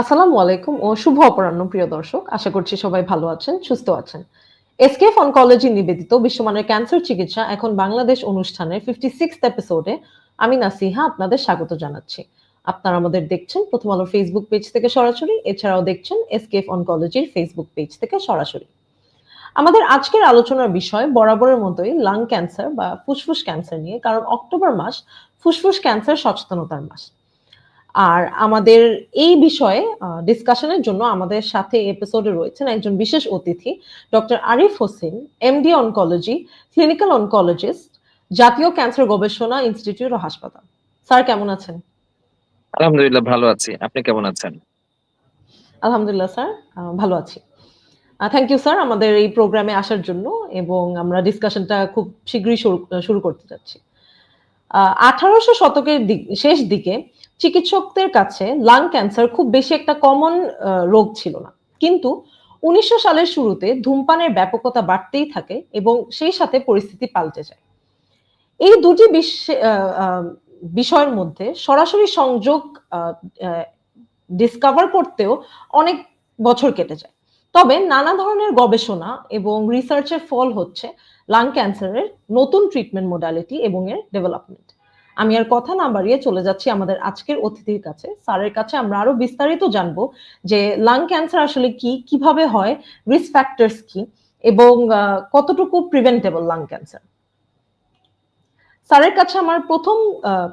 আসসালামু আলাইকুম ও শুভ অপরাহ্ন, প্রিয় দর্শক। আশা করছি সবাই ভালো আছেন, সুস্থ আছেন। এসকেএফ অনকোলজি নিবেদিত বিশ্বমানের ক্যান্সার চিকিৎসা এখন বাংলাদেশ অনুষ্ঠানের ফিফটি সিক্স এপিসোডে আমি নাসিহা, আপনাদের স্বাগত জানাচ্ছি। আপনারা আমাদের দেখছেন প্রথম আলো ফেসবুক পেজ থেকে সরাসরি, এছাড়াও দেখছেন এসকেএফ অনকোলজির ফেসবুক পেজ থেকে সরাসরি। আমাদের আজকের আলোচনার বিষয় বরাবরের মতোই লাং ক্যান্সার বা ফুসফুস ক্যান্সার নিয়ে, কারণ অক্টোবর মাস ফুসফুস ক্যান্সার সচেতনতার মাস। আর আমাদের এই বিষয়ে ডিসকাশনের জন্য আমাদের সাথে এপিসোডে রয়েছেন একজন বিশেষ অতিথি doctor Arif Hossain MD oncology clinical oncologist জাতীয় ক্যান্সার গবেষণা ইনস্টিটিউট ও হাসপাতাল। স্যার কেমন আছেন? আলহামদুলিল্লাহ ভালো আছি। আপনি কেমন আছেন? আলহামদুলিল্লাহ স্যার ভালো আছি। থ্যাংক ইউ স্যার আমাদের এই প্রোগ্রামে আসার জন্য এবং আমরা ডিসকাশনটা খুব শীঘ্রই শুরু করতে যাচ্ছি। আঠারোশো শতকের শেষ দিকে চিকিৎসকদের কাছে লাং ক্যান্সার খুব বেশি একটা কমন রোগ ছিল না। কিন্তু উনিশশো সালের শুরুতে ধূমপানের ব্যাপকতা বাড়তেই থাকে এবং সেই সাথে পরিস্থিতি পাল্টে যায়। এই দুটি বিষয়ের মধ্যে সরাসরি সংযোগ ডিসকভার করতেও অনেক বছর কেটে যায়। তবে নানা ধরনের গবেষণা এবং রিসার্চের ফল হচ্ছে লাং ক্যান্সারের নতুন ট্রিটমেন্ট মোডালিটি এবং এর ডেভেলপমেন্ট আমি আর কথা না বাড়িয়ে চলে যাচ্ছি আমাদের আজকের অতিথির কাছে। স্যারের কাছে আমরা আরও বিস্তারিত জানব যে লাং ক্যান্সার আসলে কি, কীভাবে হয় রিস্ক ফ্যাক্টরস কি, এবং কতটুকু প্রিভেন্টেবল লাং ক্যান্সার স্যারের কাছে আমার প্রথম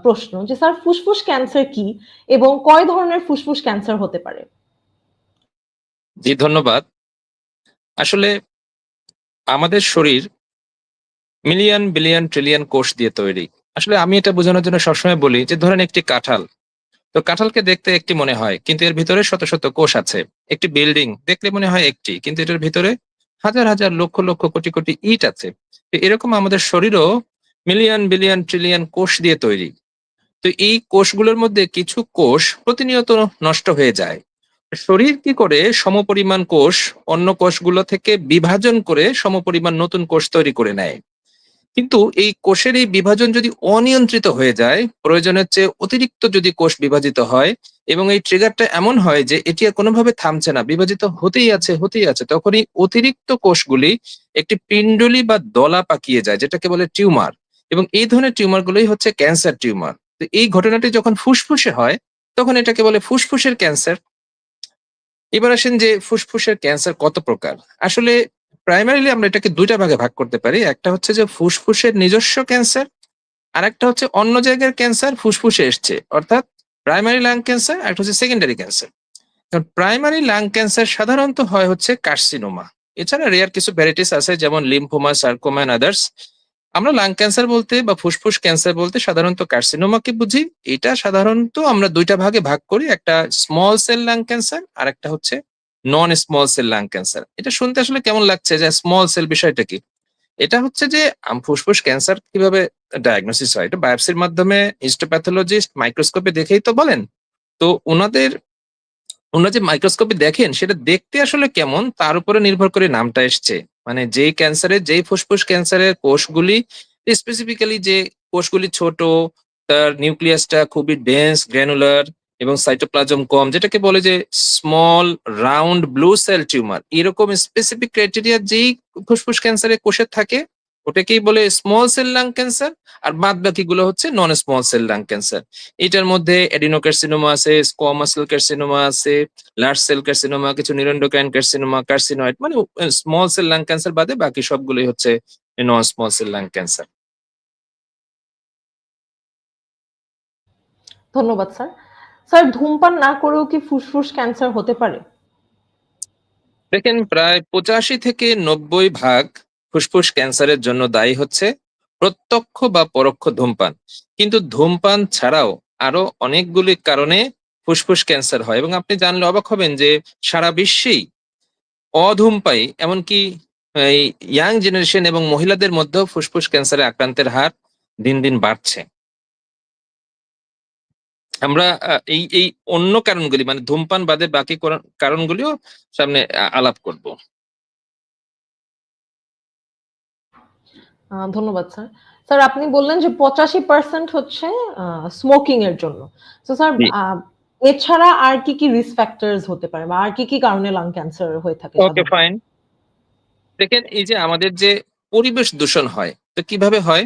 প্রশ্ন যে স্যার, ফুসফুস ক্যান্সার কি এবং কয় ধরনের ফুসফুস ক্যান্সার হতে পারে? জি, ধন্যবাদ। আসলে আমাদের শরীর মিলিয়ন বিলিয়ন ট্রিলিয়ন কোষ দিয়ে তৈরি। আসলে আমি এটা বোঝানোর জন্য সবসময় বলি যে ধরেন একটি কাঁঠাল। তো কাঁঠালকে দেখতে একটি মনে হয়, কিন্তু এর ভিতরে শত শত কোষ আছে। একটি বিল্ডিং দেখলে মনে হয় একটি, কিন্তু এটার ভিতরে হাজার হাজার লক্ষ লক্ষ কোটি কোটি ইট আছে। এরকম আমাদের শরীরও মিলিয়ন, বিলিয়ন, ট্রিলিয়ন কোষ দিয়ে তৈরি। তো এই কোষগুলোর মধ্যে কিছু কোষ প্রতিনিয়ত নষ্ট হয়ে যায়। শরীর কি করে সমপরিমাণ কোষ অন্য কোষগুলো থেকে বিভাজন করে সমপরিমাণ নতুন কোষ তৈরি করে নেয়? কিন্তু এই কোষের এই বিভাজন যদি অনিয়ন্ত্রিত হয়ে যায়, প্রয়োজনের চেয়ে অতিরিক্ত যদি কোষ বিভাজিত হয় এবং এই ট্রিগারটা এমন হয় যে এটি আর কোনোভাবে থামছে না, বিভাজিত হতেই আছে হতেই আছে তখন এই অতিরিক্ত কোষগুলি একটি পিণ্ডলি বা দলা পাকিয়ে যায়, যেটাকে বলে টিউমার। এবং এই ধরনের টিউমার গুলোই হচ্ছে ক্যান্সার টিউমার। তো এই ঘটনাটি যখন ফুসফুসে হয়, তখন এটাকে বলে ফুসফুসের ক্যান্সার। এবার আসেন যে ফুসফুসের ক্যান্সার কত প্রকার? আসলে প্রাইমারিলি আমরা এটাকে দুইটা ভাগে ভাগ করতে পারি। একটা হচ্ছে যে ফুসফুসের নিজস্ব ক্যান্সার আর একটা হচ্ছে অন্য জায়গার ক্যান্সার ফুসফুসে এসছে, অর্থাৎ প্রাইমারি লাং ক্যান্সার আর হচ্ছে সেকেন্ডারি ক্যান্সার। কারণ প্রাইমারি লাং ক্যান্সার সাধারণত হয় হচ্ছে কার্সিনোমা। এছাড়া রেয়ার কিছু ভ্যারাইটিস আছে, যেমন লিম্ফোমা সার্কোমা এন্ড আদার্স আমরা লাং ক্যান্সার বলতে বা ফুসফুস ক্যান্সার বলতে সাধারণত কার্সিনোমাকে বুঝি। এটা সাধারণত আমরা দুইটা ভাগে ভাগ করি, একটা স্মল সেল লাং ক্যান্সার আর একটা হচ্ছে non small cell lung cancer এটা শুনতে আসলে কেমন লাগছে যে স্মল সেল বিষয়টা কি? এটা হচ্ছে যে ফুসফুস ক্যান্সার কীভাবে ডায়াগনোসিস হয়? এটা বায়োপসির মাধ্যমে হিস্টোপ্যাথোলজিস্ট মাইক্রোস্কোপে দেখেই তো বলেন। তো ওনাদের ওনারা যে মাইক্রোস্কোপে দেখেন, সেটা দেখতে আসলে কেমন, তার উপরে নির্ভর করে নামটা এসছে। মানে যেই ক্যান্সারের যেই ফুসফুস ক্যান্সারের কোষগুলি স্পেসিফিক্যালি যে কোষগুলি ছোট, তার নিউক্লিয়াসটা খুবই ডেন্স গ্র্যানুলার এবং সাইটোপ্লাজম কম, যেটাকে বলে যে small round blue cell tumour এরকম স্পেসিফিক ক্রাইটেরিয়া যেই ফুসফুস ক্যান্সারে কোষের থাকে, ওটাকেই বলে স্মল সেল লাং ক্যান্সার আর বাদ বাকি গুলো হচ্ছে non small cell lung cancer এটার মধ্যে এডিনোকার্সিনোমা আছে স্কোয়ামা সেল কার্সিনোমা আছে লার্জ সেল কার্সিনোমা কিছু নিরন্ডোকাইন কার্সিনোমা কার্সিনয়েড মানে স্মল সেল লাং ক্যান্সার বাদে বাকি সবগুলোই হচ্ছে non small cell lung cancer ধন্যবাদ, স্যার। স্যার, ধূমপান না করেও কি ফুসফুস ক্যান্সার হতে পারে? দেখেন, প্রায় পঁচাশি থেকে নব্বই ভাগ ফুসফুস ক্যান্সারের জন্য দায়ী হচ্ছে প্রত্যক্ষ বা পরোক্ষ ধূমপান। কিন্তু ধূমপান ছাড়াও আরও অনেকগুলি কারণে ফুসফুস ক্যান্সার হয়। এবং আপনি জানলে অবাক হবেন যে সারা বিশ্বেই অধূমপায়ী, এমনকি ইয়াং জেনারেশন এবং মহিলাদের মধ্যেও ফুসফুস ক্যান্সারে আক্রান্তের হার দিন দিন বাড়ছে। আমরা এই এই অন্য কারণগুলি মানে ধূমপান বাদে বাকি কারণগুলিও সামনে আলাপ করব। ধন্যবাদ স্যার। স্যার আপনি বললেন যে পঁচাশি পার্সেন্ট হচ্ছে স্মোকিং এর জন্য। তো স্যার এছাড়া আর কি কি রিস্ক ফ্যাক্টরস হতে পারে বা আর কি কি কারণে লাং ক্যান্সার হয়ে থাকে ওকে ফাইন দেখেন এই যে আমাদের যে পরিবেশ দূষণ হয় তো কীভাবে হয়?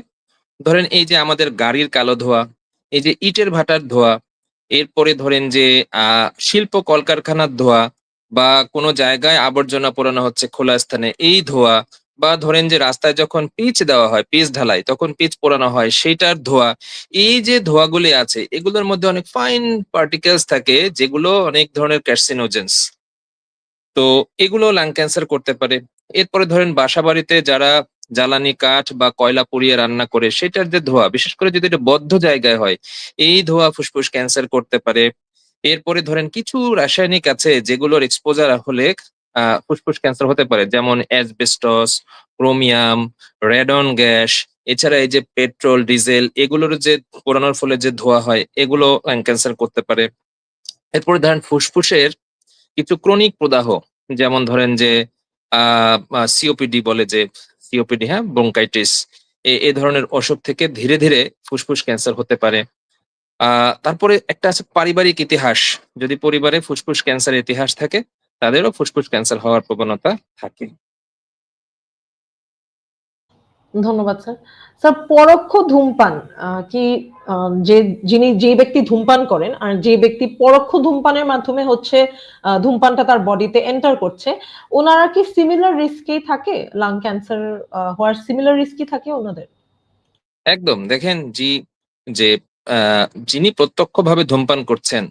ধরেন এই যে আমাদের গাড়ির কালো ধোয়া এই যে ইটের ভাটার ধোয়া, এরপরে ধরেন যে শিল্প কলকারখানার ধোয়া বা কোনো জায়গায় আবর্জনা পোড়ানো হচ্ছে খোলা স্থানে, এই ধোয়া বা ধরেন যে রাস্তায় যখন পিচ দেওয়া হয়, পিচ ঢালাই, তখন পিচ পোড়ানো হয়, সেইটার ধোয়া, এই যে ধোয়াগুলি আছে, এগুলোর মধ্যে অনেক ফাইন পার্টিকেলস থাকে, যেগুলো অনেক ধরনের ক্যার্সিনোজেন্স তো এগুলো লাং ক্যান্সার করতে পারে। এরপরে ধরেন বাসা বাড়িতে যারা জ্বালানি কাঠ বা কয়লা পুড়িয়ে রান্না করে সেটার যে ধোয়া, বিশেষ করে যদি এটা বদ্ধ জায়গায় হয়, এই ধোয়া ফুসফুস ক্যান্সার করতে পারে। এরপরে ধরেন কিছু রাসায়নিক আছে যেগুলোর এক্সপোজার হলে ফুসফুস ক্যান্সার হতে পারে। যেমন অ্যাসবেস্টস, ক্রোমিয়াম রেডন গ্যাস, এছাড়া এই যে পেট্রোল, ডিজেল, এগুলোর যে পোড়ানোর ফলে যে ধোয়া হয়, এগুলো ক্যান্সার করতে পারে। এরপরে ধরেন ফুসফুসের কিছু ক্রনিক প্রদাহ, যেমন ধরেন যে আহ সিওপিডি বলে যে সিওপিডি হ্যাঁ ব্রঙ্কাইটিস এ ধরনের অসুখ থেকে ধীরে ধীরে ফুসফুস ক্যান্সার হতে পারে। তারপরে একটা আছে পারিবারিক ইতিহাস। যদি পরিবারে ফুসফুস ক্যান্সার ইতিহাস থাকে, তাদেরও ফুসফুস ক্যান্সার হওয়ার প্রবণতা থাকে। ধন্যবাদ, স্যার। স্যার, পরোক্ষ ধূমপান কি যে যিনি যে ব্যক্তি ধূমপান করেন আর যে ব্যক্তি পরোক্ষ ধূমপানের মাধ্যমে হচ্ছে ধূমপানটা তার বডিতে এন্টার করছে, ওনারা কি সিমিলার রিস্কেই থাকে? লাং ক্যান্সার হওয়ার সিমিলার রিস্কই থাকে ওনাদের? একদম। দেখেন, জি, যে যিনি প্রত্যক্ষভাবে ধূমপান করছেন,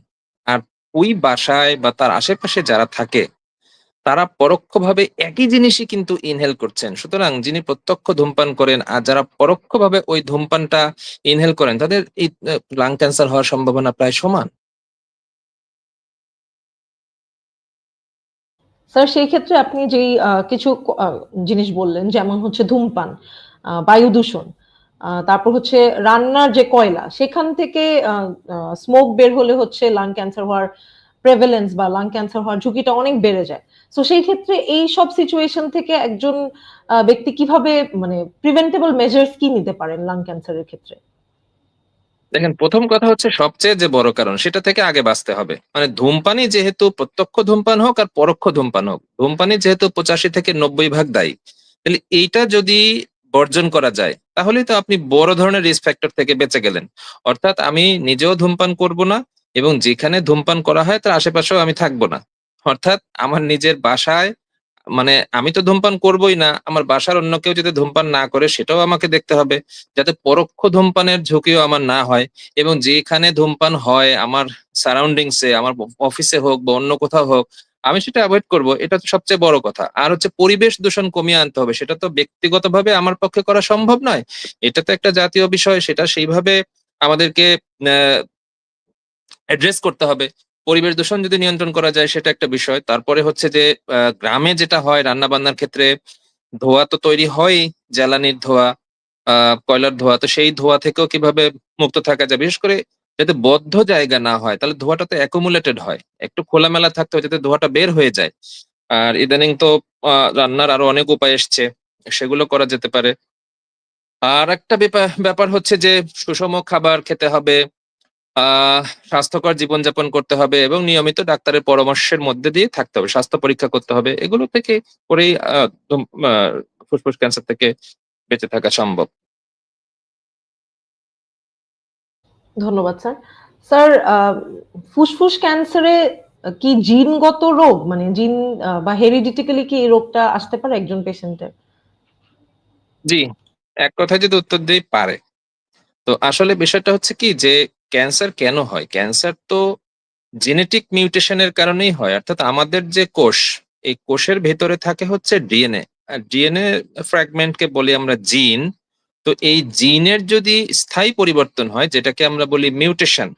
আর ওই বাসায় বা তার আশেপাশে যারা থাকে তারা পরোক্ষভাবে একই জিনিসই কিন্তু ইনহেল করছেন। সুতরাং যিনি প্রত্যক্ষ ধূমপান করেন আর যারা পরোক্ষভাবে ওই ধূমপানটা ইনহেল করেন, তাদের এই লাং ক্যান্সার হওয়ার সম্ভাবনা প্রায় সমান। স্যার সেই ক্ষেত্রে আপনি যেই কিছু জিনিস বললেন, যেমন হচ্ছে ধূমপান বায়ু দূষণ তারপর হচ্ছে রান্নার যে কয়লা, সেখান থেকে স্মোক বের হলে হচ্ছে লাং ক্যান্সার হওয়ার প্রেভেলেন্স বা লাং ক্যান্সার হওয়ার ঝুঁকিটা অনেক বেড়ে যায়। তো সেই ক্ষেত্রে এই সব সিচুয়েশন থেকে একজন ব্যক্তি কীভাবে মানে প্রিভেন্টেবল মেজার্স কি নিতে পারেন লাং ক্যান্সারের ক্ষেত্রে? দেখেন, প্রথম কথা হচ্ছে সবচেয়ে যে বড় কারণ, সেটা থেকে আগে বাঁচতে হবে। মানে ধূমপানই যেহেতু প্রত্যক্ষ ধূমপান হোক আর পরোক্ষ ধূমপান হোক, ধূমপানই যেহেতু পঁচাশি থেকে নব্বই ভাগ দায়ী, তাহলে এইটা যদি বর্জন করা যায়, তাহলেই তো আপনি বড় ধরনের রিস্ক ফ্যাক্টর থেকে বেঁচে গেলেন। অর্থাৎ আমি নিজেও ধূমপান করব না এবং যেখানে ধূমপান করা হয়, তার আশেপাশেও আমি থাকব না। অর্থাৎ আমার নিজের বাসায় মানে আমি তো ধূমপান করবই না, আমার বাসার অন্য কেউ যদি ধূমপান না করে, সেটাও আমাকে দেখতে হবে, যাতে পরোক্ষ ধূমপানের ঝুঁকিও আমার না হয় এবং যেখানে ধূমপান হয়, আমার সারাউন্ডিংসে আমার অফিসে হোক বা অন্য কোথাও হোক, আমি সেটা অ্যাভয়েড করব। এটা তো সবচেয়ে বড় কথা। আর হচ্ছে পরিবেশ দূষণ কমিয়ে আনতে হবে, সেটা তো ব্যক্তিগতভাবে আমার পক্ষে করা সম্ভব নয়। এটা তো একটা জাতীয় বিষয়, সেটা সেইভাবে আমাদেরকে অ্যাড্রেস করতে হবে। পরিবেশ দূষণ যদি নিয়ন্ত্রণ করা যায়, সেটা একটা বিষয়। তারপরে হচ্ছে যে গ্রামে যেটা হয় রান্না বান্নার ক্ষেত্রে ধোঁয়া তো তৈরি হয় জ্বালানির ধোঁয়া কয়লার ধোঁয়া। তো সেই ধোঁয়া থেকেও কীভাবে মুক্ত থাকা যায়? বিশেষ করে যাতে বদ্ধ জায়গা না হয়, তাহলে ধোঁয়াটা তো অ্যাকুমুলেটেড হয়। একটু খোলামেলা থাকতে হয় যাতে ধোঁয়াটা বের হয়ে যায়। আর ইদানিং তো রান্নার আরও অনেক উপায় এসছে, সেগুলো করা যেতে পারে। আর একটা ব্যাপার হচ্ছে যে, সুষম খাবার খেতে হবে স্বাস্থ্যকর জীবনযাপন করতে হবে এবং নিয়মিত ডাক্তারের পরামর্শের মধ্যে দিয়ে থাকতে হবে। স্বাস্থ্য পরীক্ষা করতে হবে। এগুলো থেকে করেই ফুসফুস ক্যান্সার থেকে বেঁচে থাকা সম্ভব। ধন্যবাদ স্যার। স্যার ফুসফুস ক্যান্সারে কি জিনগত রোগ? মানে জিন বা হেরিডিটিক্যালি কি এই রোগটা আসতে পারে একজন পেশেন্টের? জি এক কথায় যদি উত্তর দিই পারে। তো আসলে বিষয়টা হচ্ছে কি যে ক্যান্সার কেন হয়? ক্যান্সার তো জেনেটিক মিউটেশনের কারণেই হয়। অর্থাৎ আমাদের যে কোষ, এই কোষের ভেতরে থাকে হচ্ছে ডিএনএ। আর ডিএনএ ফ্র্যাগমেন্টকে বলি আমরা জিন তো এই জিনের যদি স্থায়ী পরিবর্তন হয়, যেটাকে আমরা বলি মিউটেশন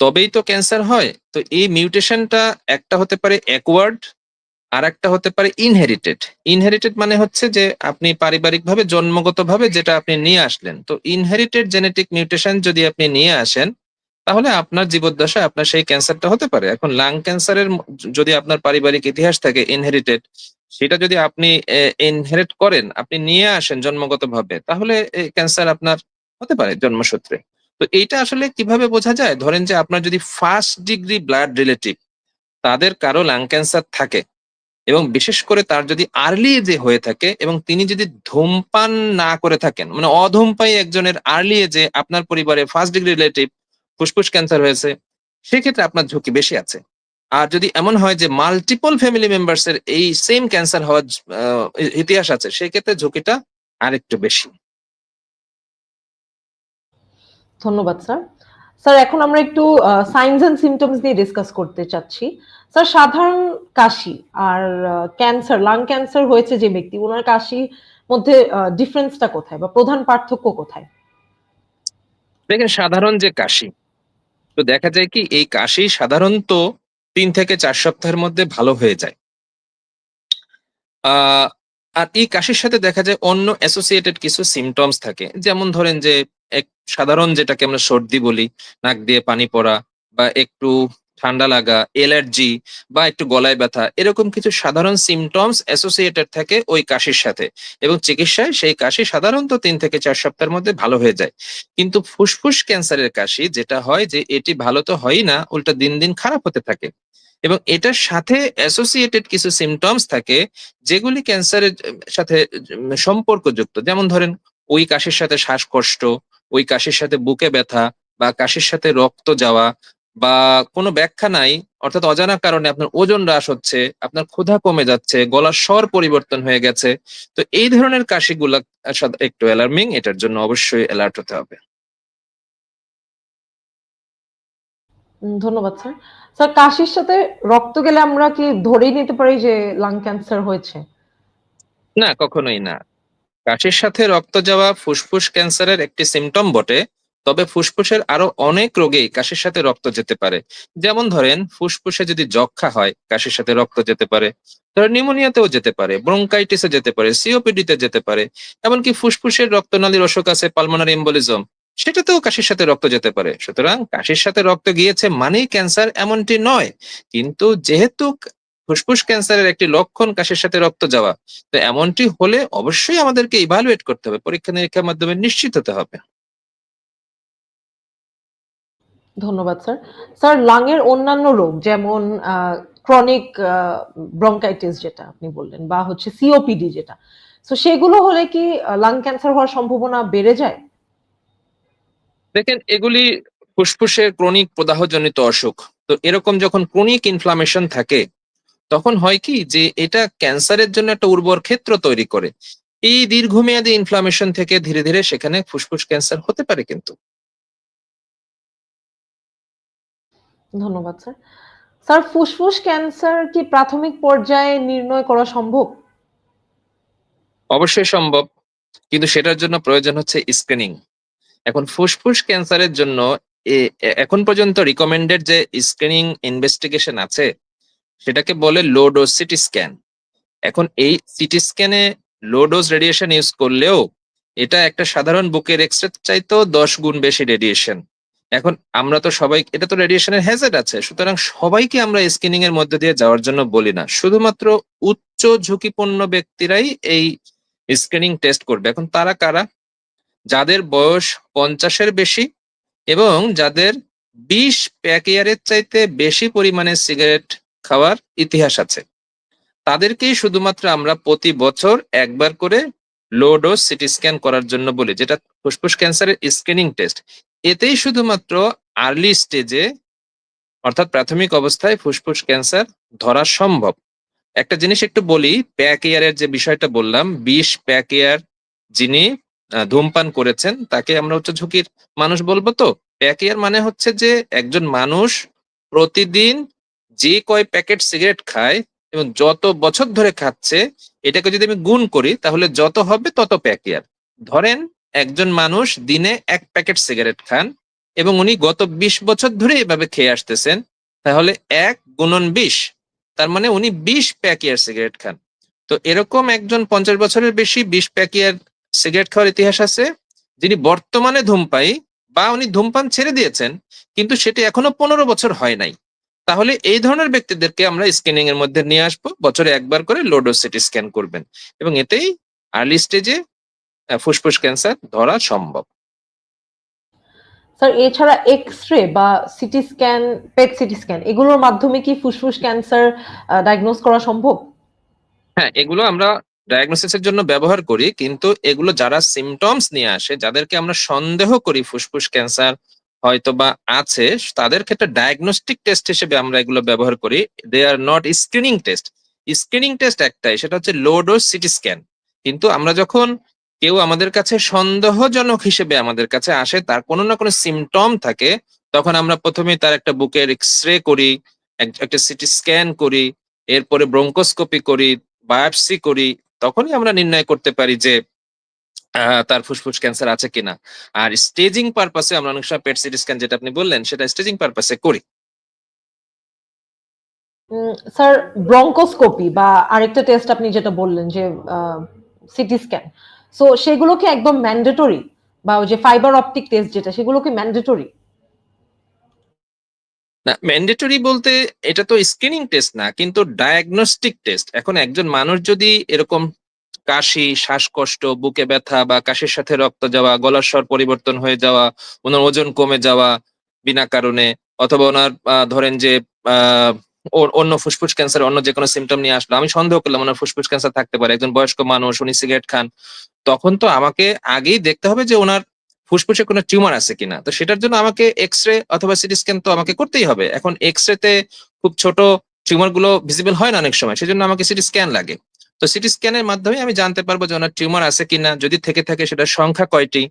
তবেই তো ক্যান্সার হয়। তো এই মিউটেশনটা একটা হতে পারে অ্যাকওয়ার্ড আর একটা হতে পারে ইনহেরিটেড ইনহেরিটেড মানে হচ্ছে যে আপনি পারিবারিকভাবে জন্মগতভাবে যেটা আপনি নিয়ে আসলেন। তো ইনহেরিটেড জেনেটিক মিউটেশন যদি আপনি নিয়ে আসেন, তাহলে আপনার জীবদ্দশায় আপনার সেই ক্যান্সারটা হতে পারে। এখন লাং ক্যান্সারের যদি আপনার পারিবারিক ইতিহাস থাকে ইনহেরিটেড সেটা যদি আপনি ইনহেরিট করেন, আপনি নিয়ে আসেন জন্মগতভাবে, তাহলে ক্যান্সার আপনার হতে পারে জন্মসূত্রে। তো এইটা আসলে কীভাবে বোঝা যায়? ধরেন যে আপনার যদি ফার্স্ট ডিগ্রি ব্লাড রিলেটিভ তাদের কারও লাং ক্যান্সার থাকে এবং বিশেষ করে তার যদি আর্লি এজে হয়ে থাকে এবং তিনি যদি ধূমপান না করে থাকেন মানে অধূমপায়ী একজনের আর্লি এজে আপনার পরিবারে ফার্স্ট ডিগ্রি রিলেটিভ ফুসফুস ক্যান্সার হয়েছে, সেক্ষেত্রে আপনার ঝুঁকি বেশি আছে। আর যদি এমন হয় যে মাল্টিপল ফ্যামিলি মেম্বার্স এর এই সেম ক্যান্সার হওয়ার ইতিহাস আছে, সেক্ষেত্রে ঝুঁকিটা আরেকটু বেশি। ধন্যবাদ স্যার স্যার এখন আমরা একটু সাইনস এন্ড সিমটমস নিয়ে ডিসকাস করতে চাচ্ছি। স্যার সাধারণ কাশি আর ক্যান্সার লাং ক্যান্সার হয়েছে যে ব্যক্তি, ওনার কাশির মধ্যে ডিফারেন্সটা কোথায় বা প্রধান পার্থক্য কোথায়? দেখেন, সাধারণ যে কাশি, তো দেখা যায় কি, এই কাশি সাধারণত তিন থেকে চার সপ্তাহের মধ্যে ভালো হয়ে যায়। আর এই কাশির সাথে দেখা যায় অন্য অ্যাসোসিয়েটেড কিছু সিমটমস থাকে। যেমন ধরেন যে, এক সাধারণ যেটাকে আমরা সর্দি বলি, নাক দিয়ে পানি পড়া বা একটু ঠান্ডা লাগা, এলার্জি বা একটু গলায় ব্যথা, এরকম কিছু সাধারণ সিমটমস অ্যাসোসিয়েটেড থাকে ওই কাশির সাথে। এবং চিকিৎসায় সেই কাশি সাধারণত তিন থেকে চার সপ্তাহের মধ্যে ভালো হয়ে যায়। কিন্তু ফুসফুস ক্যান্সারের কাশি যেটা হয় যে এটি ভালো তো হয়ই না, উল্টা দিন দিন খারাপ হতে থাকে। এবং এটার সাথে অ্যাসোসিয়েটেড কিছু সিমটমস থাকে যেগুলি ক্যান্সারের সাথে সম্পর্কযুক্ত। যেমন ধরেন, ওই কাশির সাথে শ্বাসকষ্ট, ওই কাশির সাথে বুকে ব্যথা বা কাশির সাথে রক্ত যাওয়া বা কোনো ব্যাখ্যা নাই অর্থাৎ অজানা কারণে আপনার ওজন হ্রাস হচ্ছে আপনার ক্ষুধা কমে যাচ্ছে গলার স্বর পরিবর্তন হয়ে গেছে তো এই ধরনের কাশিগুলা একটু অ্যালার্মিং এটার জন্য অবশ্যই অ্যালার্ট হতে হবে। ধন্যবাদ স্যার স্যার কাশির সাথে রক্ত গেলে আমরা কি ধরেই নিতে পারি যে লাং ক্যান্সার হয়েছে? না কখনোই না। কাশির সাথে রক্ত যাওয়া ফুসফুস ক্যান্সারের একটি সিমটম বটে তবে ফুসফুসের আরও অনেক রোগেই কাশির সাথে রক্ত যেতে পারে। যেমন ধরেন, ফুসফুসে যদি যক্ষা হয়, কাশির সাথে রক্ত যেতে পারে। ধরেন, নিউমোনিয়াতেও যেতে পারে, ব্রঙ্কাইটিসে যেতে পারে, সিওপিডিতে যেতে পারে। এমনকি ফুসফুসের রক্তনালীর অসুখ আছে, পালমোনারি এম্বলিজম, সেটাতেও কাশির সাথে রক্ত যেতে পারে। সুতরাং কাশির সাথে রক্ত গিয়েছে মানেই ক্যান্সার এমনটি নয়। কিন্তু যেহেতু ফুসফুস ক্যান্সারের একটি লক্ষণ কাশির সাথে রক্ত যাওয়া, তো এমনটি হলে অবশ্যই আমাদেরকে ইভালুয়েট করতে হবে। পরীক্ষা নিরীক্ষার মাধ্যমে নিশ্চিত হতে হবে। ধন্যবাদ স্যার স্যার লাং এর অন্যান্য রোগ, যেমন ক্রনিক ব্রঙ্কাইটিস যেটা আপনি বললেন, বা হচ্ছে সিওপিডি যেটা তো সেগুলো হলে কি লাং ক্যান্সার হওয়ার সম্ভাবনা বেড়ে যায়? দেখেন, এগুলি ফুসফুসের ক্রনিক প্রদাহজনিত অসুখ। তো এরকম যখন ক্রনিক ইনফ্লামেশন থাকে, তখন হয় কি যে এটা ক্যান্সারের জন্য একটা উর্বর ক্ষেত্র তৈরি করে। এই দীর্ঘমেয়াদী ইনফ্লামেশন থেকে ধীরে ধীরে সেখানে ফুসফুস ক্যান্সার হতে পারে কিন্তু। ধন্যবাদ স্যার স্যার ফুসফুস ক্যান্সার কি প্রাথমিক পর্যায়ে নির্ণয় করা সম্ভব? অবশ্যই সম্ভব, কিন্তু সেটার জন্য প্রয়োজন হচ্ছে স্ক্রিনিং এখন ফুসফুস ক্যান্সারের জন্য এখন পর্যন্ত রিকমেন্ডেড যে স্ক্রিনিং ইনভেস্টিগেশন আছে, সেটাকে বলে লো ডোজ সিটি স্ক্যান এখন এই সিটি স্ক্যানে লো ডোজ রেডিয়েশন ইউজ করলেও এটা একটা সাধারণ বুকের এক্সরে চাইতেও দশ গুণ বেশি রেডিয়েশন এখন আমরা তো সবাই, এটা তো রেডিয়েশনের হ্যাজেড আছে, সুতরাং সবাইকে আমরা স্ক্রিনিং এর মধ্যে দিয়ে যাওয়ার জন্য বলি না। শুধুমাত্র উচ্চ ঝুঁকিপূর্ণ ব্যক্তিরাই এই স্ক্রিনিং টেস্ট করবে। এখন তারা কারা? যাদের বয়স পঞ্চাশের বেশি এবং যাদের বিশ প্যাক ইয়ারের চাইতে বেশি পরিমাণে সিগারেট খাওয়ার ইতিহাস আছে। তাদেরকেই শুধুমাত্র আমরা প্রতি বছর একবার করে লো ডোজ সিটি স্ক্যান করার জন্য বলি, যেটা ফুসফুস ক্যান্সারের স্ক্রিনিং টেস্ট এতেই শুধুমাত্র আর্লি স্টেজে অর্থাৎ প্রাথমিক অবস্থায় ফুসফুস ক্যান্সার ধরা সম্ভব। একটা জিনিস একটু বলি, প্যাক ইয়ারের যে বিষয়টা বললাম, বিশ প্যাক ইয়ার যিনি ধূমপান করেছেন, তাকে আমরা উচ্চ ঝুঁকির মানুষ বলব তো। প্যাক ইয়ার মানে হচ্ছে যে একজন মানুষ প্রতিদিন যে কয় প্যাকেট সিগারেট খায় এবং যত বছর ধরে খাচ্ছে, এটাকে যদি আমি গুণ করি, তাহলে যত হবে তত প্যাক ইয়ার ধরেন একজন মানুষ দিনে এক প্যাকেট সিগারেট খান এবং উনি গত বিশ বছর ধরে এভাবে খেয়ে আসতেছেন, তাহলে এক গুণন বিশ, তার মানে উনি বিশ প্যাক ইয়ার সিগারেট খান। তো এরকম একজন পঞ্চাশ বছরের বেশি বিশ প্যাক ইয়ার সিগারেট খাওয়ার ইতিহাস আছে, যিনি বর্তমানে ধূমপায়ী বা উনি ধূমপান ছেড়ে দিয়েছেন, কিন্তু সেটি এখনও পনেরো বছর হয় নাই। তাহলে এই ধরনের ব্যক্তিদেরকে আমরা স্ক্যানিং এর মধ্যে নিয়ে আসব, বছরে একবার করে লোডো সিটি স্ক্যান করবেন। এবং এতেই আর্লি স্টেজে ফুসফুস ক্যান্সার ধরা সম্ভব। স্যার এছাড়া এক্স রে বা CT scan PET CT scan এগুলোর মাধ্যমে কি ফুসফুস ক্যান্সার ডায়াগনোস করা সম্ভব? হ্যাঁ এগুলো আমরা ডায়াগনোসিসের জন্য ব্যবহার করি কিন্তু এগুলো যারা সিমটমস নিয়ে আসে যাদেরকে আমরা সন্দেহ করি ফুসফুস ক্যান্সার হয়তো বা আছে তাদের ক্ষেত্রে ডায়াগনস্টিক টেস্ট হিসেবে আমরা এগুলো ব্যবহার করি। They are not screening test screening test একটাই সেটা হচ্ছে লো ডোজ সিটি স্ক্যান কিন্তু আমরা যখন কেউ আমাদের কাছে সন্দেহজনক হিসেবে আমাদের কাছে আসে, তার কোনো না কোনো সিমটম থাকে, তখন আমরা প্রথমে তার একটা বুকের এক্স রে করি একটা সিটি স্ক্যান করি, এরপরে ব্রঙ্কোস্কোপি করি বায়োপসি করি, তখনই আমরা নির্ণয় করতে পারি যে তার ফুসফুস ক্যান্সার আছে কিনা। আর স্টেজিং পারপাসে আমরা অনেক সময় পেট সিটি স্ক্যান যেটা আপনি বললেন, সেটা স্টেজিং পারপাসে করি। স্যার ব্রঙ্কোস্কোপি বা আরেকটা টেস্ট আপনি যেটা বললেন যে সিটি স্ক্যান সো সেগুলোকে একদম ম্যান্ডেটরি বা ওই যে ফাইবার অপটিক টেস্ট যেটা, সেগুলোকে ম্যান্ডেটরি না ম্যান্ডেটরি বলতে এটা তো স্ক্রিনিং টেস্ট না, কিন্তু ডায়াগনস্টিক টেস্ট এখন একজন মানুষ যদি এরকম কাশি, শ্বাসকষ্ট, বুকে ব্যথা বা কাশির সাথে রক্ত যাওয়া, গলার স্বর পরিবর্তন হয়ে যাওয়া, ওনার ওজন কমে যাওয়া বিনা কারণে, অথবা ওনার ধরেন যে ওর- অন্য ফুসফুস ক্যান্সার অন্য যে কোনো সিমটম নিয়ে আসলো। আমি সন্দেহ করলাম ওনার ফুসফুস ক্যান্সার থাকতে পারে। একজন বয়স্ক মানুষ, উনি সিগারেট খান। তখন তো আমাকে আগেই দেখতে হবে যে ওনার ফুসফুসে কোনো টিউমার আছে কিনা। তো সেটার জন্য আমাকে এক্স রে অথবা সিটি স্ক্যান তো আমাকে করতেই হবে। এখন এক্স রে তে খুব ছোট টিউমারগুলো ভিজিবল হয় না অনেক সময়। সেজন্য আমাকে সিটি স্ক্যান লাগে। তো সিটি স্ক্যানের মাধ্যমে আমি জানতে পারব যে ওনার টিউমার আছে কিনা। যদি থেকে থাকে সেটার সংখ্যা কয়টি?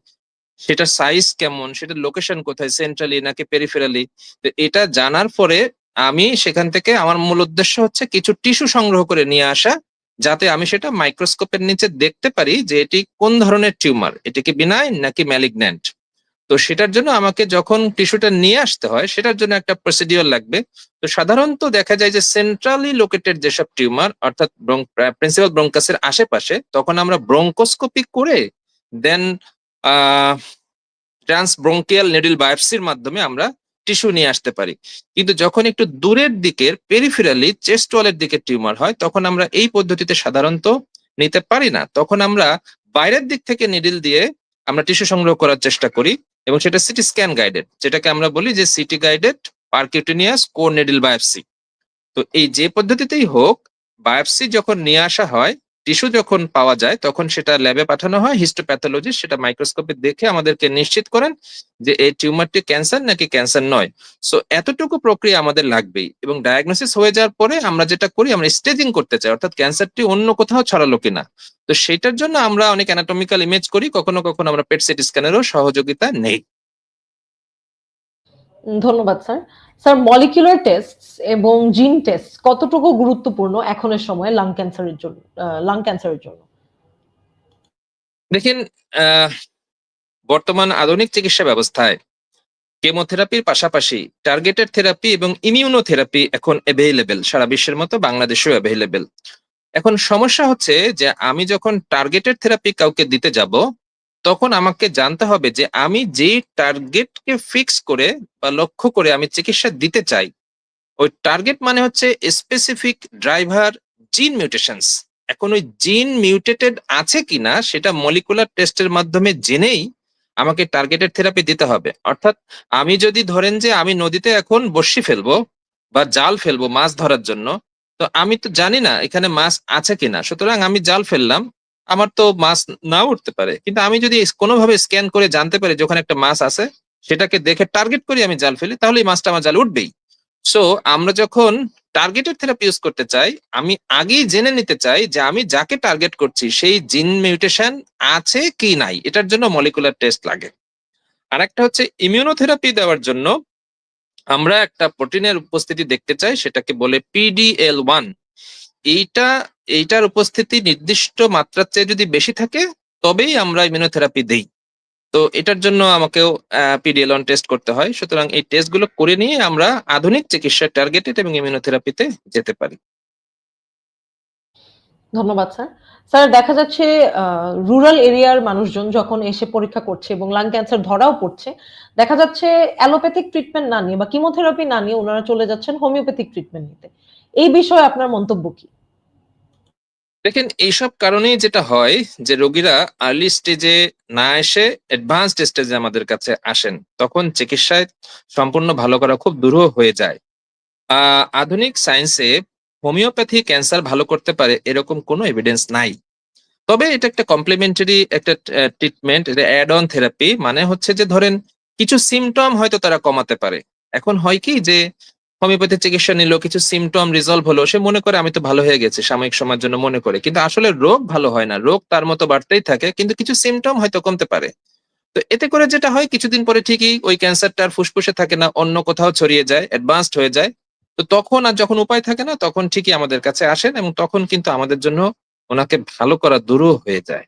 সেটার সাইজ কেমন? সেটার লোকেশন কোথায়? সেন্ট্রালি নাকি পেরিফেরালি তো এটা জানার পরে আমি সেখান থেকে আমার মূল উদ্দেশ্য হচ্ছে কিছু টিস্যু সংগ্রহ করে নিয়ে আসা, যাতে আমি সেটা মাইক্রোস্কোপের নিচে দেখতে পারি যে এটি কোন ধরনের টিউমার, এটি কি বিনাইন নাকি ম্যালিগন্যান্ট তো সেটার জন্য আমাকে যখন টিস্যুটা নিয়ে আসতে হয়, সেটার জন্য একটা প্রসিডিওর লাগবে। তো সাধারণত দেখা যায় যে সেন্ট্রালি লোকেটেড যেসব টিউমার, অর্থাৎ প্রিন্সিপাল ব্রঙ্কাসের আশেপাশে, তখন আমরা ব্রঙ্কোস্কোপি করে দেন আহ ট্রান্স ব্রঙ্কিয়াল নেডিল বায়োপসির মাধ্যমে আমরা টিস্যু নিয়ে আসতে পারি। কিন্তু যখন একটু দূরের দিকের পেরিফেরালি চেস্ট ওয়ালের দিকে টিউমার হয়, তখন আমরা এই পদ্ধতিতে সাধারণত নিতে পারি না। তখন আমরা বাইরের দিক থেকে নিডিল দিয়ে আমরা টিস্যু সংগ্রহ করার চেষ্টা করি এবং সেটা সিটি স্ক্যান গাইডেড যেটাকে আমরা বলি যে CT guided percutaneous core needle biopsy তো এই যে পদ্ধতিতেই হোক বায়োপসি যখন নিয়ে আসা হয় টিস্যু যখন পাওয়া যায়, তখন সেটা ল্যাবে পাঠানো হয় হিস্টোপ্যাথোলজিস্ট সেটা মাইক্রোস্কোপে দেখে আমাদেরকে নিশ্চিত করেন যে এই টিউমারটি ক্যান্সার নাকি ক্যান্সার নয়। সো এতটুকু প্রক্রিয়া আমাদের লাগবেই এবং ডায়াগনোসিস হয়ে যাওয়ার পরে আমরা যেটা করি, আমরা স্টেজিং করতে চাই, অর্থাৎ ক্যান্সারটি অন্য কোথাও ছড়ালো কিনা। তো সেটার জন্য আমরা অনেক অ্যানাটমিক্যাল ইমেজ করি, কখনো কখনো আমরা পেট সিটি স্ক্যানেরও সহযোগিতা নেই। ধন্যবাদ, স্যার। স্যার মলিকুলার টেস্ট এবং জিন টেস্ট কতটুকু গুরুত্বপূর্ণ এখনের সময় লাং ক্যান্সারের জন্য লাং ক্যান্সারের জন্য? দেখেন বর্তমান আধুনিক চিকিৎসা ব্যবস্থায় কেমোথেরাপির পাশাপাশি টার্গেটেড থেরাপি এবং ইমিউনোথেরাপি এখন অ্যাভেলেবেল সারা বিশ্বের মতো বাংলাদেশেও অ্যাভেলেবেল এখন সমস্যা হচ্ছে যে আমি যখন টার্গেটেড থেরাপি কাউকে দিতে যাব তখন আমাকে জানতে হবে যে আমি যে টার্গেটকে ফিক্স করে বা লক্ষ্য করে আমি চিকিৎসা দিতে চাই, ওই টার্গেট মানে হচ্ছে স্পেসিফিক ড্রাইভার জিন মিউটেশনস এখন ওই জিন মিউটেটেড আছে কিনা সেটা মলিকুলার টেস্টের মাধ্যমে জেনেই আমাকে টার্গেটেড থেরাপি দিতে হবে। অর্থাৎ আমি যদি ধরেন যে আমি নদীতে এখন বর্ষি ফেলব বা জাল ফেলব মাছ ধরার জন্য, তো আমি তো জানি না এখানে মাছ আছে কিনা। সুতরাং আমি জাল ফেললাম আমার তো মাছ নাও উঠতে পারে। কিন্তু আমি যদি কোনোভাবে স্ক্যান করে জানতে পারি যে ওখানে একটা মাছ আছে, সেটাকে দেখে টার্গেট করে আমি জাল ফেলি, তাহলে এই মাছটা আমার জাল উঠবেই। সো আমরা যখন টার্গেটেড থেরাপি ইউজ করতে চাই, আমি আগেই জেনে নিতে চাই যে আমি যাকে টার্গেট করছি, সেই জিন মিউটেশন আছে কি নাই, এটার জন্য মলিকুলার টেস্ট লাগে। আর একটা হচ্ছে ইমিউনোথেরাপি দেওয়ার জন্য আমরা একটা প্রোটিনের উপস্থিতি দেখতে চাই, সেটাকে বলে পিডিএল ওয়ান এইটা, এইটার উপস্থিতি নির্দিষ্ট মাত্রার চেয়ে যদি বেশি থাকে, তবেই আমরা ইমিউনোথেরাপি দেই। তো এটার জন্য আমাকেও পিডিএল টেস্ট করতে হয়। সুতরাং এই টেস্টগুলো করে নিয়ে আমরা আধুনিক চিকিৎসা টার্গেটেড এবং ইমিউনোথেরাপিতে যেতে পারি। ধন্যবাদ, স্যার। স্যার, দেখা যাচ্ছে রুরাল এরিয়ার মানুষজন যখন এসে পরীক্ষা করছে এবং লাং ক্যান্সার ধরাও পড়ছে, দেখা যাচ্ছে অ্যালোপ্যাথিক ট্রিটমেন্ট না নিয়ে বা কিমোথেরাপি না নিয়ে ওনারা চলে যাচ্ছেন হোমিওপ্যাথিক ট্রিটমেন্ট নিতে। এই বিষয়ে আপনার মন্তব্য কি? দেখেন, এইসব কারণেই যেটা হয় যে রোগীরা আর্লি স্টেজে না এসে অ্যাডভান্সড স্টেজে আমাদের কাছে আসেন, তখন চিকিৎসায় সম্পূর্ণ ভালো করা খুব দুরূহ হয়ে যায়। আধুনিক সায়েন্সে হোমিওপ্যাথি ক্যান্সার ভালো করতে পারে এরকম কোনো এভিডেন্স নাই। তবে এটা একটা কমপ্লিমেন্টারি একটা ট্রিটমেন্ট এটা অ্যাড অন থেরাপি মানে হচ্ছে যে ধরেন কিছু সিমটম হয়তো তারা কমাতে পারে। এখন হয় কি যে হোমিওপ্যাথি চিকিৎসা নিল কিছু সিমটম রিজলভ হলো সে মনে করে, আমি তো ভালো হয়ে গেছে, সাময়িক সময়ের জন্য মনে করে। কিন্তু আসলে রোগ ভালো হয় না। রোগ তার মতো বাড়তেই থাকে, কিন্তু কিছু সিমটম হয়তো কমতে পারে। তো এতে করে যেটা হয়, কিছুদিন পরে ঠিকই ওই ক্যান্সারটা আর ফুসফুসে থাকে না, অন্য কোথাও ছড়িয়ে যায় অ্যাডভান্সড হয়ে যায়। তো তখন আর যখন উপায় থাকে না, তখন ঠিকই আমাদের কাছে আসেন এবং তখন কিন্তু আমাদের জন্য ওনাকে ভালো করা দূরও হয়ে যায়।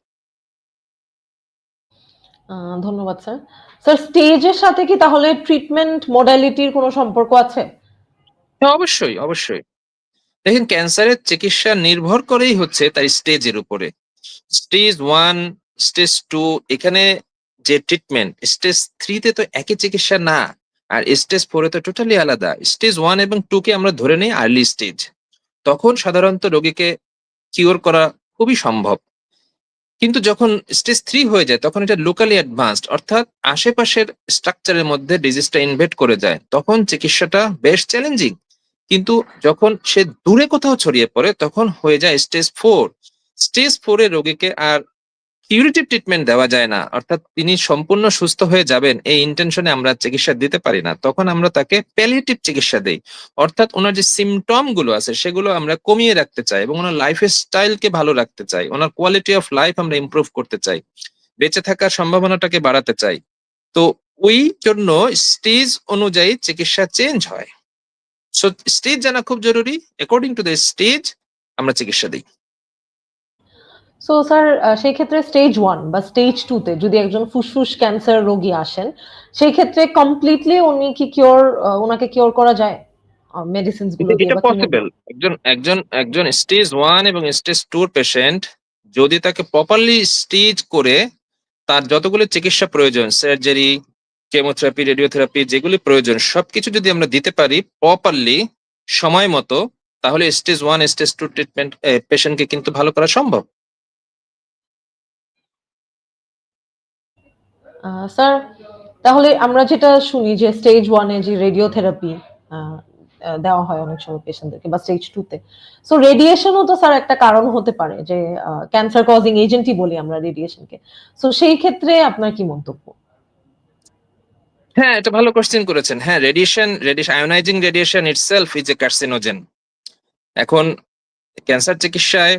ধন্যবাদ, স্যার। স্যার স্টেজের সাথে কি তাহলে ট্রিটমেন্ট মোডালিটির কোনো সম্পর্ক আছে? হ্যাঁ অবশ্যই অবশ্যই। দেখেন ক্যান্সারের চিকিৎসা নির্ভর করেই হচ্ছে তার স্টেজের উপরে। স্টেজ ওয়ান স্টেজ টু এখানে যে ট্রিটমেন্ট স্টেজ থ্রিতে তো একই চিকিৎসা না, আর স্টেজ ফোরে তো টোটালি আলাদা। স্টেজ ওয়ান এবং টু কে আমরা ধরে নিই আর্লি স্টেজ তখন সাধারণত রোগীকে কিওর করা খুবই সম্ভব। কিন্তু যখন স্টেজ থ্রি হয়ে যায়, তখন এটা লোকালি অ্যাডভান্সড অর্থাৎ আশেপাশের স্ট্রাকচারের মধ্যে ডিজিজটা ইনভেট করে যায়। তখন চিকিৎসাটা বেশ চ্যালেঞ্জিং কিন্তু যখন সে দূরে কোথাও ছড়িয়ে পড়ে, তখন হয়ে যায় স্টেজ ফোর স্টেজ ফোর ফোরে রোগীকে আর কিউরেটিভ ট্রিটমেন্ট দেওয়া যায় না। অর্থাৎ তিনি সম্পূর্ণ সুস্থ হয়ে যাবেন, এই ইন্টেনশনে আমরা চিকিৎসা দিতে পারি না। তখন আমরা তাকে প্যালিয়েটিভ চিকিৎসা দেই। অর্থাৎ ওনার যে সিমটমগুলো আছে, সেগুলো আমরা কমিয়ে রাখতে চাই এবং ওনার লাইফ স্টাইলকে ভালো রাখতে চাই। ওনার কোয়ালিটি অফ লাইফ আমরা ইমপ্রুভ করতে চাই। বেঁচে থাকার সম্ভাবনাটাকে বাড়াতে চাই। তো ওই জন্য স্টেজ অনুযায়ী চিকিৎসা চেঞ্জ হয়। সো স্টেজ জানা খুব জরুরি। অ্যাকর্ডিং টু দ্য স্টেজ আমরা চিকিৎসা দিই। সো স্যার সেই ক্ষেত্রে স্টেজ ওয়ান বা স্টেজ টু তে যদি একজন ফুসফুস ক্যান্সার রোগী আসেন সেই ক্ষেত্রে কমপ্লিটলি উনি কি কিওর ওনাকে কিওর করা যায়? মেডিসিনসগুলো দিয়ে এটা বা পসিবল একজন একজন একজন স্টেজ ওয়ান এবং স্টেজ টুর পেশেন্ট যদি তাকে প্রপারলি স্টেজ করে তার যতগুলো চিকিৎসা প্রয়োজন সার্জারি কেমোথেরাপি, রেডিওথেরাপি যেগুলি প্রয়োজন, সবকিছু যদি আমরা দিতে পারি প্রপারলি সময় মতো, তাহলে stage one stage two treatment পেশেন্টকে কিন্তু ভালো করা সম্ভব। স্যার, তাহলে আমরা যেটা শুনি যে স্টেজ ওয়ানে যে রেডিওথেরাপি দেওয়া হয় অনেক সময় পেশেন্টদেরকে বা স্টেজ টু তে। সো রেডিয়েশনও তো স্যার একটা কারণ হতে পারে যে ক্যান্সার কজিং এজেন্টই বলি আমরা রেডিয়েশনকে সো সেই ক্ষেত্রে আপনার কি মন্তব্য? হ্যাঁ এটা ভালো কোশ্চেন করেছেন। হ্যাঁ radiation radiation ionising radiation itself is a carcinogen এখন ক্যান্সার চিকিৎসায়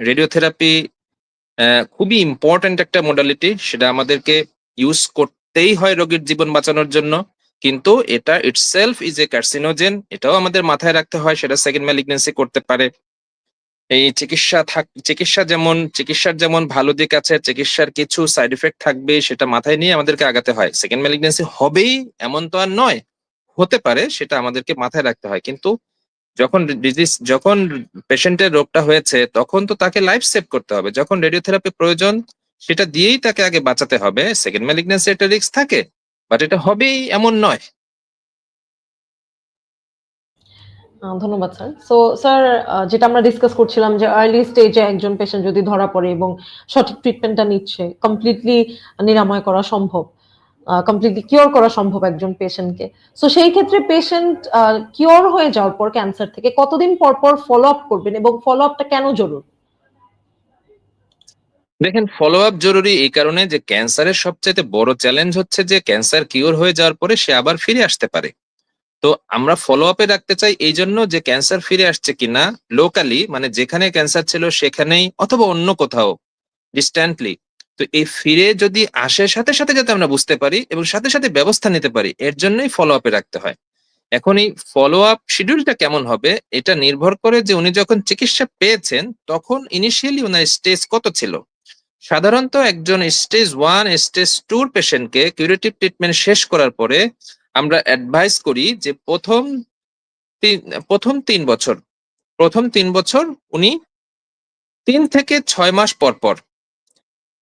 রেডিওথেরাপি খুবই ইম্পর্ট্যান্ট একটা মোডালিটি সেটা আমাদেরকে ইউজ করতেই হয় রোগীর জীবন বাঁচানোর জন্য। কিন্তু এটা ইটসেলফ ইজ এ কার্সিনোজেন এটাও আমাদের মাথায় রাখতে হয়, সেটা সেকেন্ড ম্যালিগনেন্সি করতে পারে। এই চিকিৎসা থাক, চিকিৎসা যেমন, চিকিৎসার যেমন ভালো দিক আছে, চিকিৎসার কিছু সাইড এফেক্ট থাকবে, সেটা মাথায় নিয়ে আমাদেরকে আগাতে হয়। সেকেন্ড ম্যালিগনেন্সি হবেই, এমন তো আর নয়, হতে পারে, সেটা আমাদেরকে মাথায় রাখতে হয়। কিন্তু যখন ডিজিজ যখন পেশেন্টের রোগটা হয়েছে, তখন তো তাকে লাইফ সেভ করতে হবে। যখন রেডিওথেরাপি প্রয়োজন, সেটা দিয়েই তাকে আগে বাঁচাতে হবে। সেকেন্ড ম্যালিগনেন্সি একটা রিস্ক থাকে বাট এটা হবেই, এমন নয়। ধন্যবাদ স্যার সো স্যার যেটা আমরা ডিসকাস করছিলাম যে আর্লি স্টেজে একজন পেশেন্ট যদি ধরা পড়ে এবং সঠিক ট্রিটমেন্টটা নিচ্ছে কমপ্লিটলি নিরাময় করা সম্ভব কমপ্লিটলি কিওর করা সম্ভব একজন পেশেন্টকে সো সেই ক্ষেত্রে পেশেন্ট কিওর হয়ে যাওয়ার পর ক্যান্সার থেকে কতদিন পর পর ফলো আপ করবেন এবং ফলো আপটা কেন জরুরি? দেখেন ফলো আপ জরুরি এই কারণে যে ক্যান্সারের সবচেয়ে বড় চ্যালেঞ্জ হচ্ছে যে ক্যান্সার কিওর হয়ে যাওয়ার পরে সে আবার ফিরে আসতে পারে। তো আমরা ফলো আপে রাখতে চাই এই জন্য যে ক্যান্সার ফিরে আসছে কিনা লোকালি মানে যেখানে ক্যান্সার ছিল সেখানেই অথবা অন্য কোথাও ডিস্ট্যান্টলি তো এই ফিরে যদি আসে সাথে সাথে যাতে আমরা বুঝতে পারি এবং সাথে সাথে ব্যবস্থা নিতে পারি, এর জন্যই ফলো আপে রাখতে হয়। এখন এই ফলো আপ শিডিউলটা কেমন হবে এটা নির্ভর করে যে উনি যখন চিকিৎসা পেয়েছেন, তখন ইনিশিয়ালি ওনার স্টেজ কত ছিল? সাধারণত একজন স্টেজ ওয়ান স্টেজ টুর পেশেন্টকে কিউরেটিভ ট্রিটমেন্ট শেষ করার পরে আমরা অ্যাডভাইস করি যে প্রথম প্রথম তিন বছর, প্রথম তিন বছর উনি তিন থেকে ছয় মাস পর পর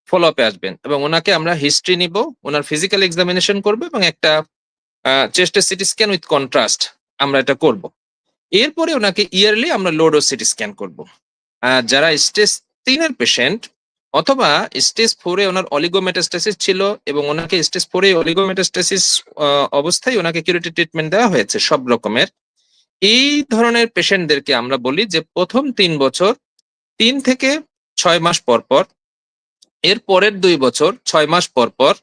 ফলো আপে আসবেন এবং ওনাকে আমরা হিস্ট্রি নিব, ওনার ফিজিক্যাল এক্সামিনেশন করব এবং একটা চেস্টের সিটি স্ক্যান উইথ কন্ট্রাস্ট আমরা এটা করব। এরপরে ওনাকে ইয়ারলি আমরা লোড সিটি স্ক্যান করব। যারা স্টেজ তিনের পেশেন্ট অথবা স্টেজ ফোরে ওনার অলিগোমেটাস্টাসিস ছিল এবং ওনাকে স্টেজ ফোরে অলিগোমেটাস্টাসিস অবস্থায় ওনাকে কিউরেটিভ ট্রিটমেন্ট দেওয়া হয়েছে সব রকমের। এই ধরনের পেশেন্টদেরকে আমরা বলি যে প্রথম তিন বছর, তিন থেকে ছয় মাস পর পর, এর পরের দুই বছর, ছয় মাস পর পর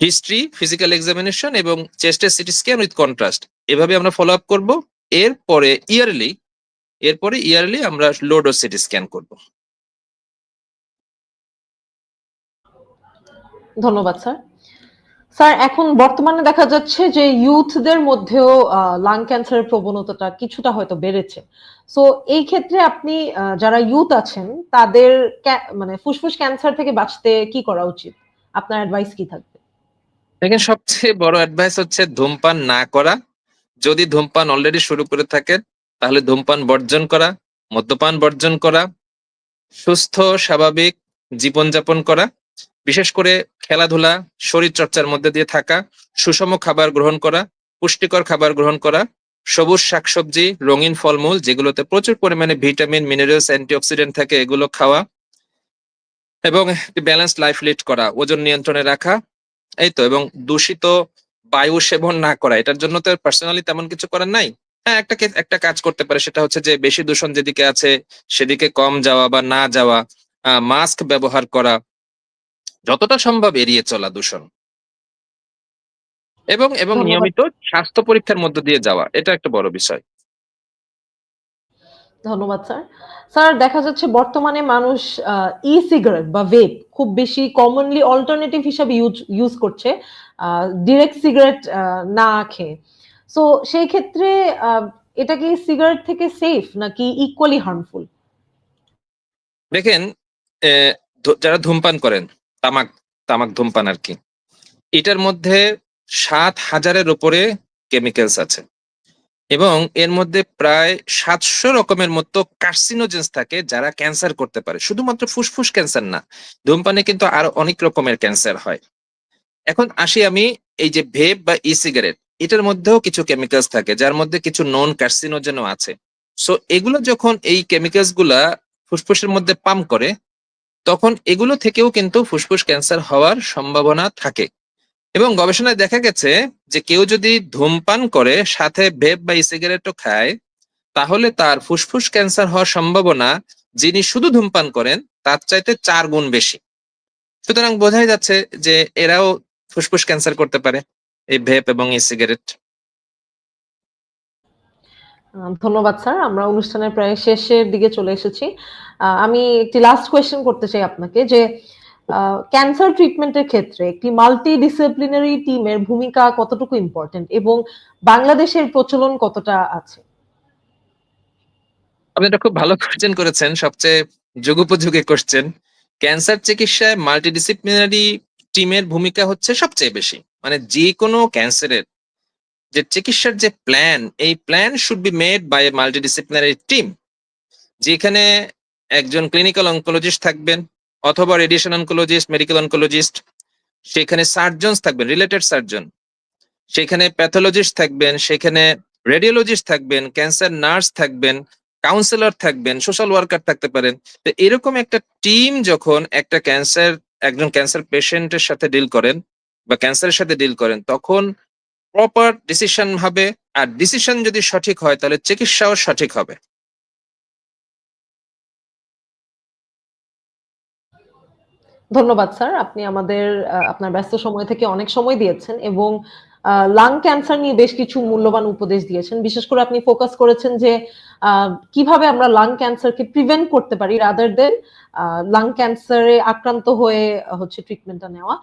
হিস্ট্রি ফিজিক্যাল এক্সামিনেশন এবং চেস্টের সিটি স্ক্যান উইথ কন্ট্রাস্ট এভাবে আমরা ফলো আপ করব। এরপরে ইয়ারলি এরপরে ইয়ারলি আমরা লোড সিটি স্ক্যান করব। ধন্যবাদ, স্যার। স্যার, এখন বর্তমানে দেখা যাচ্ছে যে ইউথদের মধ্যেও লাং ক্যান্সারের প্রবণতাটা কিছুটা হয়তো বেড়েছে। সো এই ক্ষেত্রে আপনি যারা ইউথ আছেন, তাদের মানে ফুসফুস ক্যান্সার থেকে বাঁচতে কি করা উচিত? আপনার অ্যাডভাইস কি থাকবে? দেখেন, সবচেয়ে বড় অ্যাডভাইস হচ্ছে ধূমপান না করা। যদি ধূমপান অলরেডি শুরু করে থাকেন তাহলে ধূমপান বর্জন করা, মদ্যপান বর্জন করা, সুস্থ, স্বাভাবিক জীবনযাপন করা। বিশেষ করে খেলাধুলা শরীর চর্চার মধ্যে দিয়ে থাকা, সুষম খাবার গ্রহণ করা, পুষ্টিকর খাবার গ্রহণ করা, সবুজ শাকসবজি, রঙিন ফলমূল, যেগুলোতে প্রচুর পরিমাণে ভিটামিন, মিনারেলস, অ্যান্টিঅক্সিডেন্ট থাকে, এগুলো খাওয়া এবং একটি ব্যালেন্স লাইফ লিড করা, ওজন নিয়ন্ত্রণে রাখা, এই তো, এবং দূষিত বায়ু সেবন না করা, এটার জন্য তো পার্সোনালি তেমন কিছু করার নাই। হ্যাঁ একটা একটা কাজ করতে পারে, সেটা হচ্ছে যে বেশি দূষণ যেদিকে আছে, সেদিকে কম যাওয়া বা না যাওয়া মাস্ক ব্যবহার করা যতটা সম্ভব এড়িয়ে চলা দূষণ। এবং এবং নিয়মিত স্বাস্থ্য পরীক্ষার মধ্য দিয়ে যাওয়া এটা একটা বড় বিষয়। ধন্যবাদ স্যার। স্যার দেখা যাচ্ছে বর্তমানে মানুষ ই সিগারেট বা ভেপ খুব বেশি কমনলি অল্টারনেটিভ হিসাবে ইউজ ইউজ করছে ডিরেক্ট সিগারেট না খেয়ে। সো সেই ক্ষেত্রে এটা কি সিগারেট থেকে সেফ নাকি ইকুয়ালি হার্মফুল দেখেন যারা ধূমপান করেন তামাক তামাক ধূমপান আর কি এটার মধ্যে সাত হাজারের উপরে কেমিক্যালস আছে। এবং এর মধ্যে প্রায় সাতশো রকমের মতো কার্সিনোজেন্স থাকে যারা ক্যান্সার করতে পারে। শুধুমাত্র ফুসফুস ক্যান্সার না, ধূমপানে কিন্তু আরও অনেক রকমের ক্যান্সার হয়। এখন আসি আমি এই যে ভেপ বা ই সিগারেট এটার মধ্যেও কিছু কেমিক্যালস থাকে, যার মধ্যে কিছু নন কার্সিনোজেনও আছে। সো এগুলো যখন এই কেমিক্যালসগুলা ফুসফুসের মধ্যে পাম্প করে তখন এগুলো থেকেও কিন্তু ফুসফুস ক্যান্সার হওয়ার সম্ভাবনা থাকে। এবং গবেষণায় দেখা গেছে যে কেউ যদি ধূমপান করে, সাথে ভেপ বা সিগারেটও খায়, তাহলে তার ফুসফুস ক্যান্সার হওয়ার সম্ভাবনা, যিনি শুধু ধূমপান করেন, তার চাইতে চার গুণ বেশি। সুতরাং বোঝাই যাচ্ছে যে এরাও ফুসফুস ক্যান্সার করতে পারে, এই ভেপ এবং ই সিগারেট ধন্যবাদ, স্যার। আমরা অনুষ্ঠানের প্রায় শেষের দিকে চলে এসেছি। আমি একটি লাস্ট কোয়েশ্চেন করতে চাই আপনাকে যে ক্যান্সার ট্রিটমেন্টের ক্ষেত্রে একটি মাল্টি ডিসিপ্লিনারি টিমের ভূমিকা কতটুকু ইম্পর্টেন্ট এবং বাংলাদেশের প্রচলন কতটা আছে? আপনি এটা খুব ভালো কোশ্চেন করেছেন, সবচেয়ে যুগোপযোগী কোশ্চেন ক্যান্সার চিকিৎসায় মাল্টিডিসিপ্লিনারি টিমের ভূমিকা হচ্ছে সবচেয়ে বেশি। মানে যে কোনো ক্যান্সারের যে চিকিৎসার যে প্ল্যান এই plan should be made by a multidisciplinary team যেখানে একজন ক্লিনিক্যাল অনকোলজিস্ট থাকবেন অথবা রেডিয়েশন অনকোলজিস্ট মেডিকেল অনকোলজিস্ট সেখানে সার্জনস থাকবেন রিলেটেড সার্জন সেখানে প্যাথোলজিস্ট থাকবেন, সেখানে রেডিওলজিস্ট থাকবেন ক্যান্সার নার্স থাকবেন কাউন্সিলর থাকবেন সোশ্যাল ওয়ার্কার থাকতে পারেন। তো এরকম একটা টিম যখন একটা ক্যান্সার একজন ক্যান্সার পেশেন্টের সাথে ডিল করেন বা ক্যান্সারের সাথে ডিল করেন, তখন প্রপার ডিসিশন হবে আর ডিসিশন যদি সঠিক হয়, তাহলে চিকিৎসাও সঠিক হবে। ধন্যবাদ, স্যার। আপনি আমাদের আপনার ব্যস্ত সময় থেকে অনেক সময় দিয়েছেন এবং লাং ক্যান্সার নিয়ে বেশ কিছু মূল্যবান উপদেশ দিয়েছেন। বিশেষ করে আপনি ফোকাস করেছেন যে কীভাবে আমরা লাং ক্যান্সারকে প্রিভেন্ট করতে পারি রাদার দেন লাং ক্যান্সারে আক্রান্ত হয়ে, হচ্ছে ট্রিটমেন্টটা নেওয়া।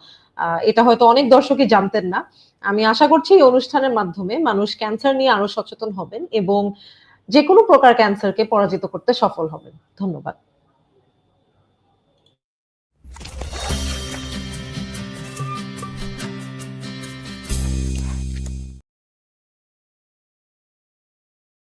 এটা হয়তো অনেক দর্শকই জানতেন না। আমি আশা করছি এই অনুষ্ঠানের মাধ্যমে মানুষ ক্যান্সার নিয়ে আরও সচেতন হবেন এবং যে কোনো প্রকার ক্যান্সারকে পরাজিত করতে সফল হবেন। ধন্যবাদ।